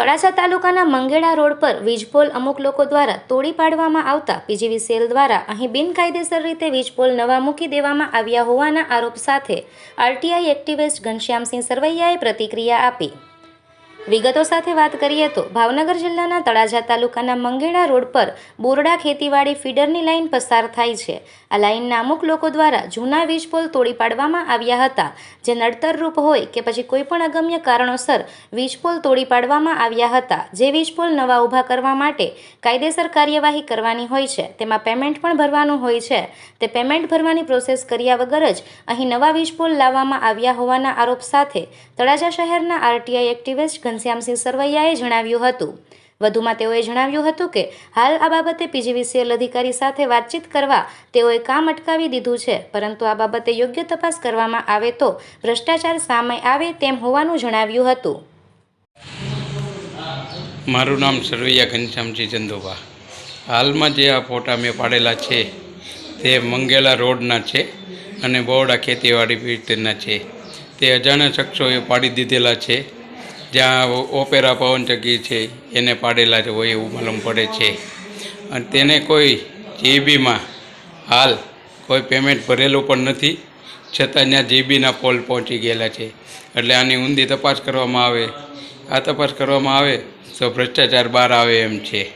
તળાસા તાલુકાના મંગેડા રોડ પર વીજપોલ અમુક લોકો દ્વારા તોડી પાડવામાં આવતા પીજીવી સેલ દ્વારા અહીં બિનકાયદેસર રીતે વીજપોલ નવા મૂકી દેવામાં આવ્યા હોવાના આરોપ સાથે આરટીઆઈ એક્ટિવિસ્ટ ઘનશ્યામસિંહ સરવૈયાએ પ્રતિક્રિયા આપી. વિગતો સાથે વાત કરીએ તો ભાવનગર જિલ્લાના તળાજા તાલુકાના મંગેડા રોડ પર બોરડા ખેતીવાડી ફીડરની લાઇન પસાર થાય છે. આ લાઇનના અમુક લોકો દ્વારા જૂના વીજપોલ તોડી પાડવામાં આવ્યા હતા, જે નડતરરૂપ હોય કે પછી કોઈપણ અગમ્ય કારણોસર વીજપોલ તોડી પાડવામાં આવ્યા હતા, જે વીજપોલ નવા ઊભા કરવા માટે કાયદેસર કાર્યવાહી કરવાની હોય છે. તેમાં પેમેન્ટ પણ ભરવાનું હોય છે. તે પેમેન્ટ ભરવાની પ્રોસેસ કર્યા વગર જ અહીં નવા વીજપોલ લાવવામાં આવ્યા હોવાના આરોપ સાથે તળાજા શહેરના આરટીઆઈ એક્ટિવિસ્ટ ઘનશ્યામસિંહ સરવૈયાએ જણાવ્યું હતું. વધુમાં તેઓએ જણાવ્યું હતું કે, હાલ આ બાબતે પીજીવીસીએલ અધિકારી સાથે વાતચીત કરવા તેઓએ કામ અટકાવી દીધું છે, પરંતુ આ બાબતે યોગ્ય તપાસ કરવામાં આવે તો ભ્રષ્ટાચાર સામે આવે તેમ હોવાનું જણાવ્યું હતું. મારું નામ સરવૈયા ઘનશ્યામજી ચંદોબા. હાલમાં જે આ ફોટા મેં પાડેલા છે, તે મંગેલા રોડના છે અને બહોળા ખેતીવાડી પીટના છે. તે અજાણ્યા શખ્સોએ પાડી દીધેલા છે. જ્યાં ઓપેરા પવનચક્કી છે, એને પાડેલા છે, હોય એવું માલુમ પડે છે. અને તેને કોઈ જીબીમાં હાલ કોઈ પેમેન્ટ ભરેલું પણ નથી, છતાં ત્યાં જીબીના પોલ પહોંચી ગયેલા છે. એટલે આની ઊંધી તપાસ કરવામાં આવે. આ તપાસ કરવામાં આવે તો ભ્રષ્ટાચાર બહાર આવે એમ છે.